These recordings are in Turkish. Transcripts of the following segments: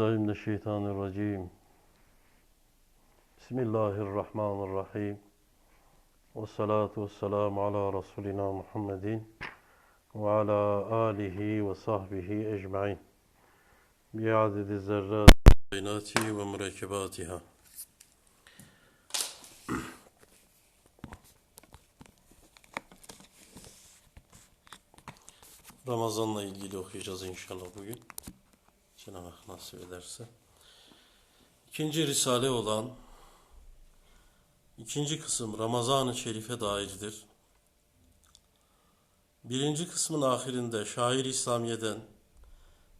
بالله من الشيطان الرجيم بسم الله الرحمن الرحيم والصلاة والسلام على رسولنا محمد وعلى آله وصحبه أجمعين بعدد الذرات البينات ومركباتها Ramazan'la إن شاء الله bugün. Cenab-ı Hak nasip ederse. İkinci risale olan ikinci kısım Ramazan-ı Şerif'e dairdir. Birinci kısmın ahirinde şair İslamiye'den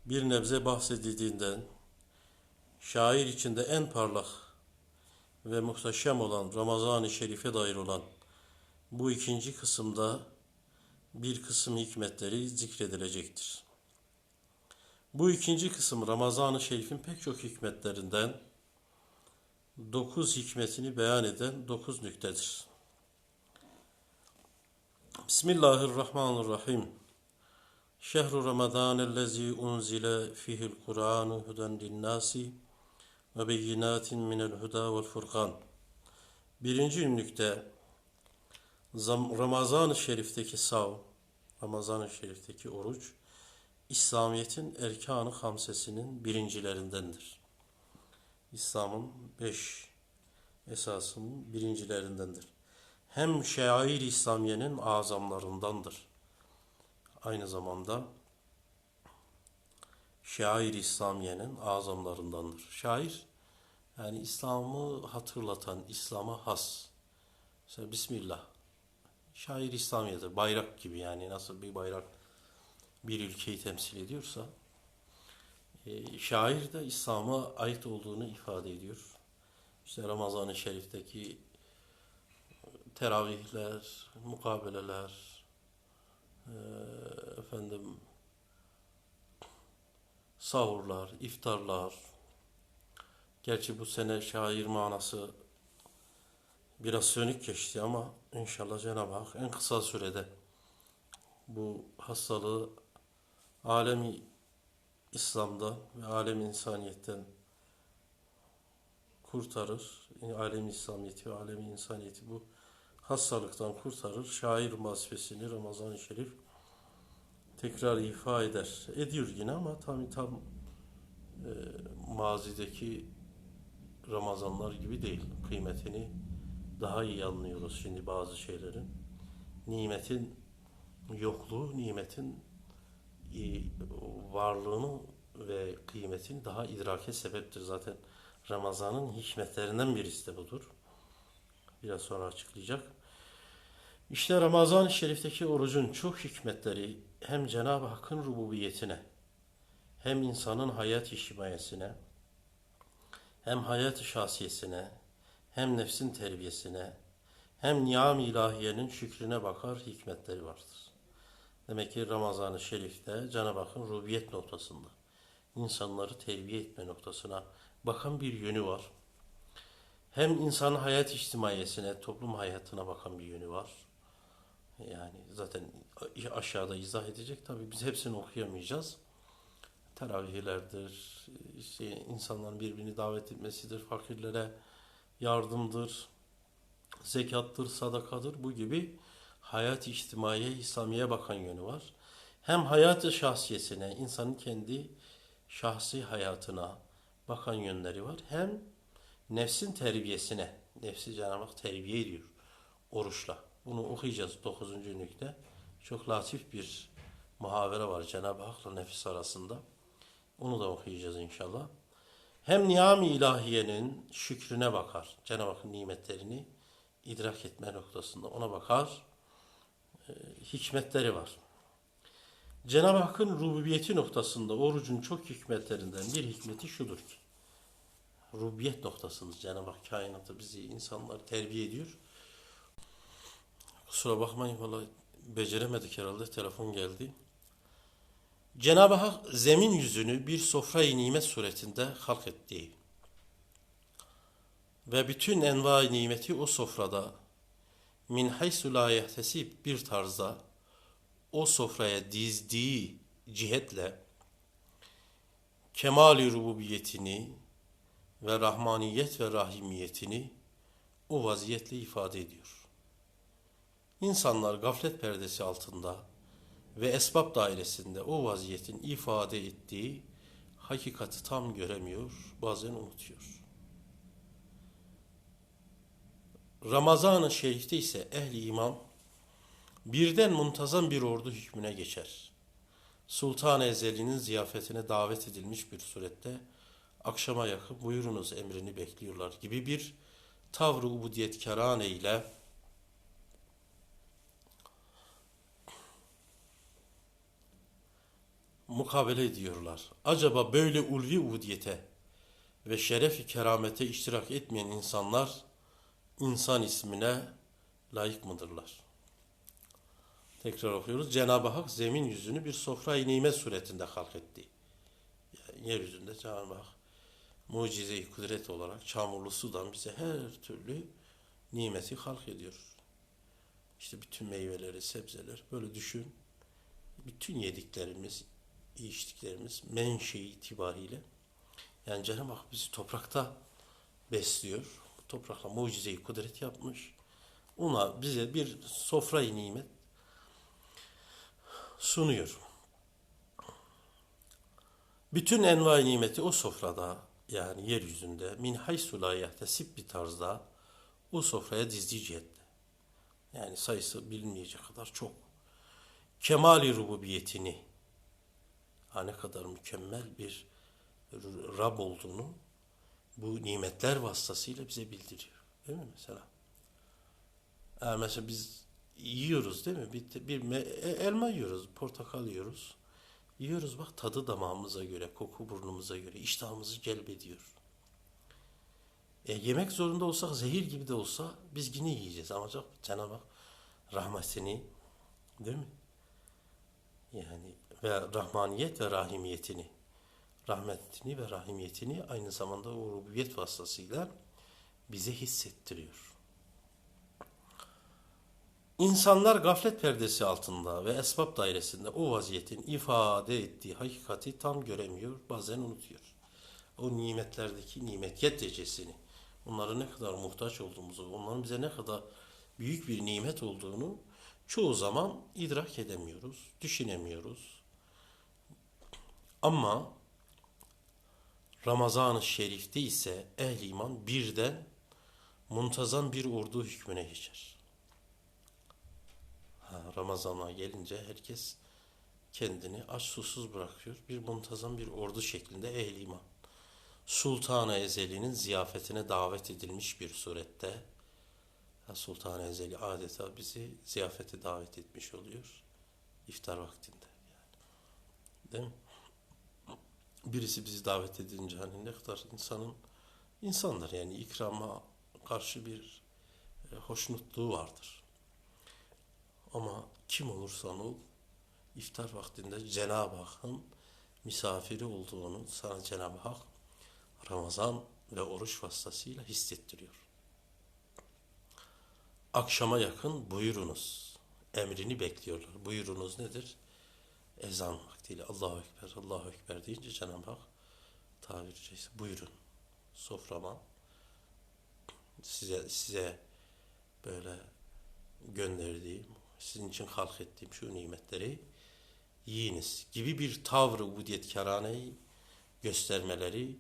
bir nebze bahsedildiğinden şair içinde en parlak ve muhteşem olan Ramazan-ı Şerif'e dair olan bu ikinci kısımda bir kısım hikmetleri zikredilecektir. Bu ikinci kısım Ramazan-ı Şerif'in pek çok hikmetlerinden dokuz hikmetini beyan eden dokuz nüktedir. Bismillahirrahmanirrahim. Şehru Ramazan ellezî unzile fihil Kur'anu huden linnâsi ve beyinatin minel huda vel furkan. Birinci nükte Ramazan-ı Şerif'teki sav, Ramazan-ı Şerif'teki oruç, İslamiyet'in erkanı hamsesinin birincilerindendir. İslam'ın beş esasının birincilerindendir. Hem şair İslamiye'nin azamlarındandır. Aynı zamanda şair İslamiye'nin azamlarındandır. Şair yani İslam'ı hatırlatan, İslam'a has. Mesela Bismillah. Şair İslamiye'dir. Bayrak gibi yani nasıl bir bayrak bir ülkeyi temsil ediyorsa e, şair de İslam'a ait olduğunu ifade ediyor. İşte Ramazan-ı Şerif'teki teravihler, mukabeleler, e, efendim sahurlar, iftarlar. Gerçi bu sene şair manası biraz sönük geçti ama inşallah Cenab-ı Hak en kısa sürede bu hastalığı alemi İslam'da ve alemi insaniyetten kurtarır. Alemi İslamiyeti ve alemi insaniyeti bu hastalıktan kurtarır. Şair vazifesini Ramazan-ı Şerif tekrar ifa eder. Ediyor yine ama tam tam e, mazideki Ramazanlar gibi değil. Kıymetini daha iyi anlıyoruz şimdi bazı şeylerin. Nimetin yokluğu, nimetin e, varlığını ve kıymetini daha idrake sebeptir. Zaten Ramazan'ın hikmetlerinden birisi de budur. Biraz sonra açıklayacak. İşte Ramazan-ı Şerif'teki orucun çok hikmetleri hem Cenab-ı Hakk'ın rububiyetine hem insanın hayat işimayesine hem hayat şahsiyesine hem nefsin terbiyesine hem niyam ilahiyenin şükrüne bakar hikmetleri vardır. Demek ki Ramazan-ı Şerif'te Cenab-ı Hakk'ın rubiyet noktasında insanları terbiye etme noktasına bakan bir yönü var. Hem insan hayat içtimaiyesine, toplum hayatına bakan bir yönü var. Yani zaten aşağıda izah edecek. Tabi biz hepsini okuyamayacağız. Teravihlerdir, işte insanların birbirini davet etmesidir, fakirlere yardımdır, zekattır, sadakadır bu gibi hayat içtimaiye, İslamiye bakan yönü var. Hem hayatı şahsiyesine, insanın kendi şahsi hayatına bakan yönleri var. Hem nefsin terbiyesine, nefsi Cenab-ı Hak terbiye ediyor oruçla. Bunu okuyacağız 9. nükte. Çok latif bir muhavere var Cenab-ı Hak'la nefis arasında. Onu da okuyacağız inşallah. Hem niyam-ı ilahiyenin şükrüne bakar. Cenab-ı Hakk'ın nimetlerini idrak etme noktasında ona bakar. Hikmetleri var. Cenab-ı Hakk'ın rububiyeti noktasında orucun çok hikmetlerinden bir hikmeti şudur ki rububiyet noktasında Cenab-ı Hak kainatı bizi insanlar terbiye ediyor. Kusura bakmayın valla beceremedik herhalde telefon geldi. Cenab-ı Hak zemin yüzünü bir sofrayı nimet suretinde halk etti. Ve bütün envai nimeti o sofrada min haysu la yehtesib bir tarzda o sofraya dizdiği cihetle kemali rububiyetini ve rahmaniyet ve rahimiyetini o vaziyetle ifade ediyor. İnsanlar gaflet perdesi altında ve esbab dairesinde o vaziyetin ifade ettiği hakikati tam göremiyor, bazen unutuyor. Ramazan-ı Şerif'te ise ehli iman birden muntazam bir ordu hükmüne geçer. Sultan-ı Ezeli'nin ziyafetine davet edilmiş bir surette akşama yakın buyurunuz emrini bekliyorlar gibi bir tavrı ubudiyetkarane ile mukabele ediyorlar. Acaba böyle ulvi ubudiyete ve şeref-i keramete iştirak etmeyen insanlar insan ismine layık mıdırlar? Tekrar okuyoruz. Cenab-ı Hak zemin yüzünü bir sofra-i nimet suretinde halk etti. Yani yeryüzünde Cenab-ı Hak mucize-i kudret olarak çamurlu sudan bize her türlü nimeti halk ediyor. İşte bütün meyveleri, sebzeler böyle düşün. Bütün yediklerimiz, içtiklerimiz menşe itibariyle yani Cenab-ı Hak bizi toprakta besliyor. Toprakla mucize-i kudret yapmış. Ona bize bir sofra-i nimet sunuyor. Bütün envai nimeti o sofrada yani yeryüzünde min haysu la yahtesib bir tarzda o sofraya dizdiği cihette. Yani sayısı bilinmeyecek kadar çok. Kemali rububiyetini ha ne kadar mükemmel bir Rab olduğunu bu nimetler vasıtasıyla bize bildiriyor. Değil mi mesela? Yani mesela biz yiyoruz değil mi? Bir, bir e- elma yiyoruz, portakal yiyoruz. Yiyoruz bak tadı damağımıza göre, koku burnumuza göre iştahımızı celbediyor. E, yemek zorunda olsak zehir gibi de olsa biz yine yiyeceğiz. Ama Cenab-ı Hak rahmetini değil mi? Yani ve rahmaniyet ve rahimiyetini rahmetini ve rahimiyetini aynı zamanda o rububiyet vasıtasıyla bize hissettiriyor. İnsanlar gaflet perdesi altında ve esbab dairesinde o vaziyetin ifade ettiği hakikati tam göremiyor, bazen unutuyor. O nimetlerdeki nimetiyet derecesini, onlara ne kadar muhtaç olduğumuzu, onların bize ne kadar büyük bir nimet olduğunu çoğu zaman idrak edemiyoruz, düşünemiyoruz. Ama Ramazan-ı Şerif'te ise ehl iman birden muntazam bir ordu hükmüne geçer. Ha, Ramazan'a gelince herkes kendini aç susuz bırakıyor. Bir muntazam bir ordu şeklinde ehl iman. Sultan-ı Ezeli'nin ziyafetine davet edilmiş bir surette Sultan-ı Ezeli adeta bizi ziyafete davet etmiş oluyor. iftar vaktinde. Yani. Değil mi? Birisi bizi davet edince hani ne kadar insanın insanlar yani ikrama karşı bir e, hoşnutluğu vardır. Ama kim olursan ol iftar vaktinde Cenab-ı Hakk'ın misafiri olduğunu sana Cenab-ı Hak Ramazan ve oruç vasıtasıyla hissettiriyor. Akşama yakın buyurunuz. Emrini bekliyorlar. Buyurunuz nedir? Ezan vaktiyle Allahu Ekber, Allahu Ekber deyince Cenab-ı Hak tabiri caizse buyurun soframa. Size size böyle gönderdiğim, sizin için halk ettiğim şu nimetleri yiyiniz gibi bir tavrı ubudiyetkarâneyi göstermeleri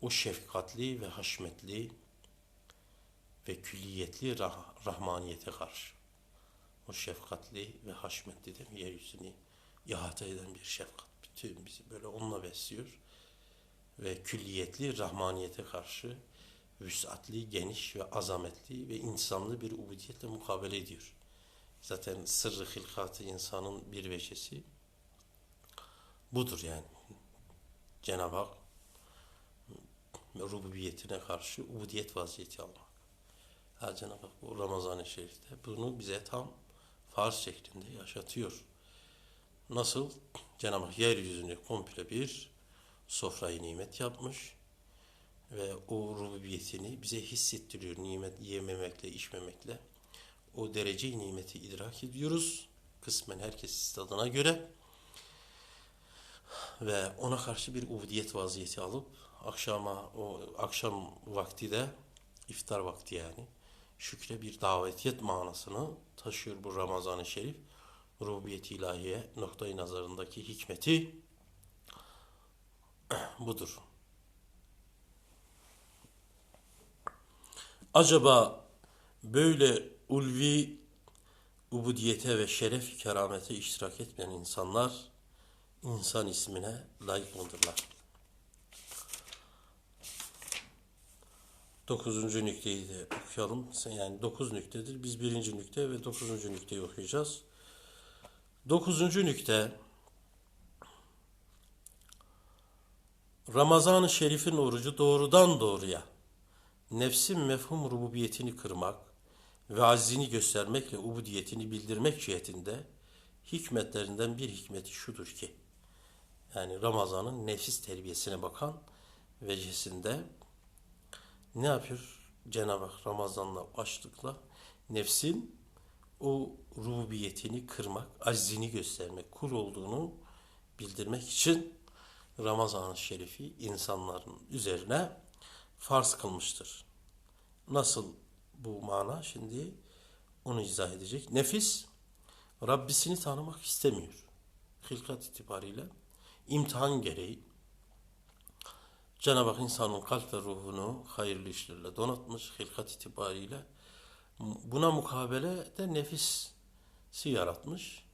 o şefkatli ve haşmetli ve külliyetli rah rahmaniyete karşı o şefkatli ve haşmetli de yeryüzünü ihata eden bir şefkat. Bütün bizi böyle onunla besliyor ve külliyetli rahmaniyete karşı vüsatli, geniş ve azametli ve insanlı bir ubudiyetle mukabele ediyor. Zaten sırrı hilkatı insanın bir veçesi budur yani. Cenab-ı Hak rububiyetine karşı ubudiyet vaziyeti almak. Ha Cenab-ı Hak bu Ramazan-ı Şerif'te bunu bize tam farz şeklinde yaşatıyor. Nasıl? Cenab-ı Hak yeryüzünü komple bir sofrayı nimet yapmış ve o rububiyetini bize hissettiriyor nimet yememekle, içmemekle. O dereceyi nimeti idrak ediyoruz. Kısmen herkes istadına göre. ve ona karşı bir ubudiyet vaziyeti alıp akşama o akşam vakti de iftar vakti yani şükre bir davetiyet manasını taşıyor bu Ramazan-ı Şerif. Rububiyet ilahiye noktayı nazarındaki hikmeti budur. Acaba böyle ulvi ubudiyete ve şeref keramete iştirak etmeyen insanlar insan ismine layık mıdırlar? Dokuzuncu nükteyi de okuyalım. Yani dokuz nüktedir. Biz birinci nükte ve dokuzuncu nükteyi okuyacağız. Dokuzuncu nükte. Ramazan-ı Şerif'in orucu doğrudan doğruya nefsin mefhum rububiyetini kırmak ve aczini göstermekle ubudiyetini bildirmek cihetinde hikmetlerinden bir hikmeti şudur ki yani Ramazan'ın nefis terbiyesine bakan vecihesinde ne yapıyor? Cenab-ı Hak Ramazan'la açlıkla nefsin o rububiyetini kırmak, aczini göstermek, kul olduğunu bildirmek için Ramazan-ı Şerif'i insanların üzerine farz kılmıştır. Nasıl bu mana? Şimdi onu izah edecek. Nefis Rabbisini tanımak istemiyor. Hilkat itibariyle imtihan gereği Cenab-ı Hak insanın kalp ve ruhunu hayırlı işlerle donatmış hilkat itibariyle. Buna mukabele de nefisi yaratmış.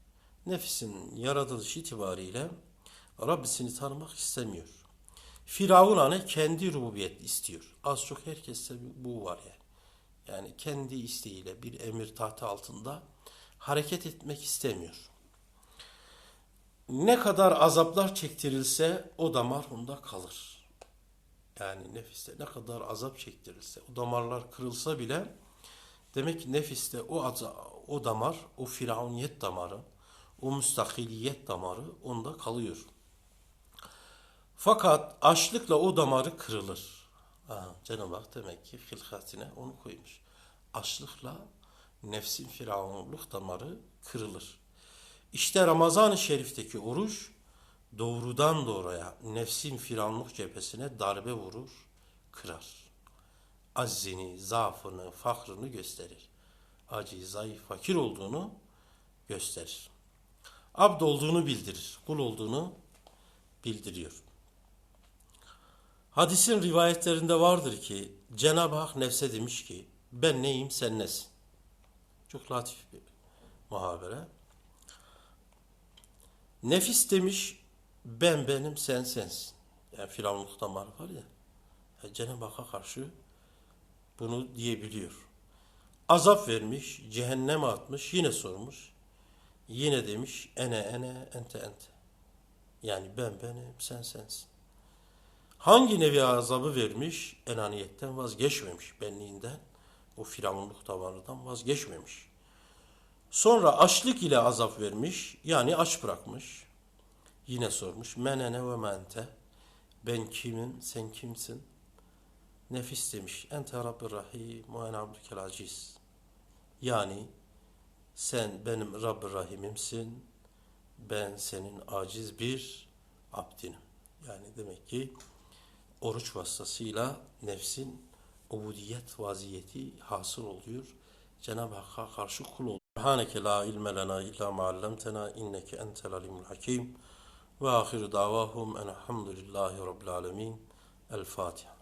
Nefisin yaratılış itibariyle Rabbisini tanımak istemiyor. Firavun hani kendi rububiyet istiyor. Az çok herkeste bu var yani. Yani kendi isteğiyle bir emir tahtı altında hareket etmek istemiyor. Ne kadar azaplar çektirilse o damar onda kalır. Yani nefiste ne kadar azap çektirilse, o damarlar kırılsa bile demek ki nefiste o o damar, o firavuniyet damarı, o müstakiliyet damarı onda kalıyor. Fakat açlıkla o damarı kırılır. Ha, Cenab-ı Hak demek ki hilkatine onu koymuş. Açlıkla nefsin firavunluk damarı kırılır. İşte Ramazan-ı Şerif'teki oruç doğrudan doğruya nefsin firavunluk cephesine darbe vurur, kırar. Aczini, zaafını, fakrını gösterir. Aciz, zayıf, fakir olduğunu gösterir. Abd olduğunu bildirir, kul olduğunu bildiriyor. Hadisin rivayetlerinde vardır ki Cenab-ı Hak nefse demiş ki ben neyim sen nesin? Çok latif bir muhabere. Nefis demiş ben benim sen sensin. Yani firavunluk damarı var ya. Yani Cenab-ı Hak'a karşı bunu diyebiliyor. Azap vermiş, cehenneme atmış, yine sormuş. Yine demiş ene ene ente ente. Yani ben benim sen sensin. Hangi nevi azabı vermiş? Enaniyetten vazgeçmemiş, benliğinden, o firavunluk damarından vazgeçmemiş. Sonra açlık ile azap vermiş, yani aç bırakmış. Yine sormuş, menene ve mente, ben kimim, sen kimsin? Nefis demiş, ente Rabbir Rahim ve en abdükel aciz. Yani sen benim Rabbir Rahim'imsin, ben senin aciz bir abdinim. Yani demek ki oruç vasıtasıyla nefsin ubudiyet vaziyeti hasıl oluyor. Cenab-ı Hakk'a karşı kul oluyor. Subhaneke la ilme lena illa ma allamtena inneke entel alimul hakim. Ve ahiru davahum enhamdülillahi rabbil alemin. El Fatiha.